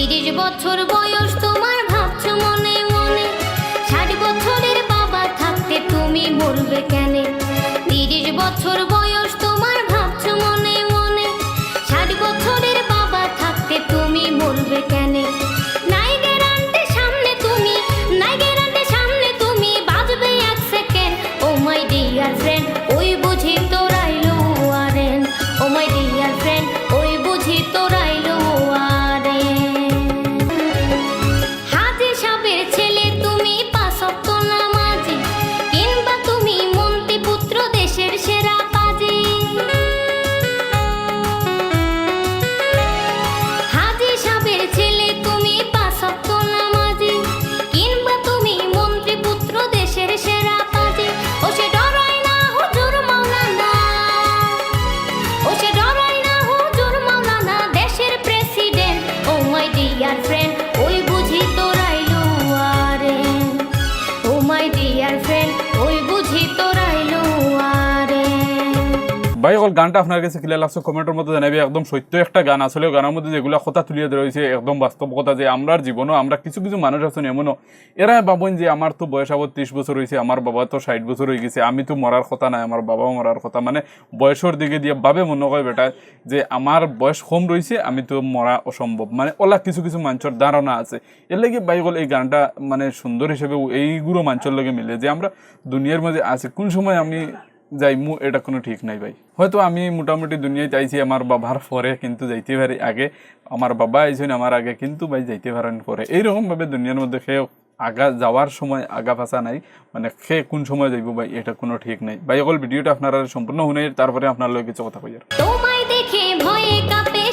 তিরিশ বছর বয়স, তোমার ভাবছ মনে মনে। ষাট বছরের বাবা থাকতে তুমি মরবে কেন? তিরিশ বছর ডিয়ার ফ্রেন্ড ওই বুঝি আরে ভাই, অকল গানটা আপনার কাছে ক্লিয়ার লাগছে কমেন্টের মধ্যে জানাবি, একদম সত্য একটা গান আসলে গানের মধ্যে যেগুলো কথা তুলিয়ে রয়েছে একদম বাস্তব কথা যে আমরার জীবনও, আমরা কিছু কিছু মানুষ আছেন এমনও। এরা ভাবেন যে আমার তো বয়স আবার ত্রিশ বছর হয়েছে, আমার বাবা তো ষাট বছর হয়ে গেছে, আমি তো মরার কথা নাই, আমার বাবাও মরার কথা। মানে বয়সের দিকে দিয়ে ভাবে মনে হয় বেটা, যে আমার বয়স কম রয়েছে, আমি তো মরা অসম্ভব। মানে ওলা কিছু কিছু মানুষের ধারণা আছে। এর লাগে বাইগল এই গানটা মানে সুন্দর হিসেবে এইগুলো মানুষের লগে মিলে যে আমরা দুনিয়ার মধ্যে আছে। কোন সময় আমি যাইমু এটা কোনো ঠিক নাই ভাই। হয়তো আমি মোটামুটি দুনিয়ায় চাইছি আমার বাবার পরে, কিন্তু যাইতে পারি আগে। আমার বাবা আইসেন আমার আগে, কিন্তু ভাই যাইতে পারেন পরে। এইরকম ভাবে দুনিয়ার মধ্যে সে আগা, যাওয়ার সময় আগা ফাঁসা নাই। মানে সে কোন সময় যাইব ভাই, এটা কোনো ঠিক নাই। ভাই, অকল ভিডিওটা আপনারা সম্পূর্ণ শুনে তারপরে আপনার লগে কিছু কথা কইয়ার। তোমায় দেখে ভয়ে কাঁপে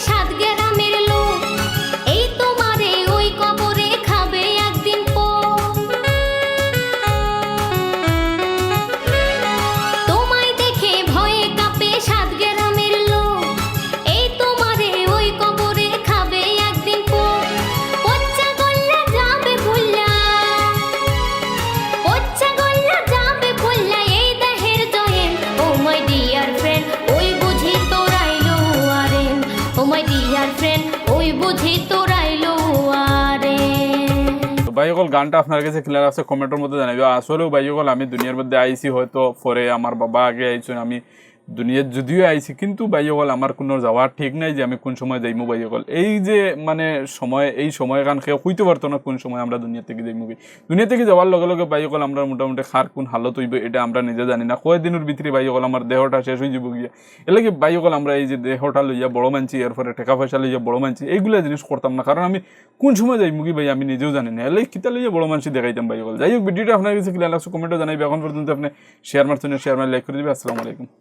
তো গানটা আপনার কাছে ক্লিয়ার আছে কমেন্টের মধ্যে জানাবি আসলেও বাইকল আমি দুনিয়ার মধ্যে আইছি হয়তো, পরে আমার বাবা আগে আইছেন, আমি দুনিয়ার যদিও আইছি, কিন্তু ভাই অকল আমার কোনো যাওয়ার ঠিক নাই যে আমি কোন সময় যাইমু অকল এই যে মানে সময়, এই সময় কান খেয়ে হইতে পারতো না কোন সময় আমরা দুনিয়া থেকে যাইমু কি দুনিয়া থেকে যাওয়ার লগে লগে ভাই অকল আমরা মোটামুটি খার কোন হালত হইব, এটা আমরা নিজে জানি না। কয় দিনের ভিতরে ভাই অকল আমার দেহটা শেষ হয়ে যাব গিয়া এলাকি ভাই অকল আমরা এই যে দেহটা লইয়া বড় মানছি এরপরে টাকা পয়সা লইয়া বড় মানছি, এইগুলা জিনিস করতাম না। কারণ আমি কোন সময় যাই মুগি ভাই, আমি নিজেও জানি না। এলাই কিতা লইয়া বড় মানুষ দেখাইতাম ভাই অকল যাই হোক, ভিডিওটা আপনার কাছে ক্লিয়ার লাগছে কমেন্টে জানাইবে। এখন পর্যন্ত আপনি শেয়ার মারছেন শেয়ার মার লাইক করে দিবে। আসসালামু আলাইকুম।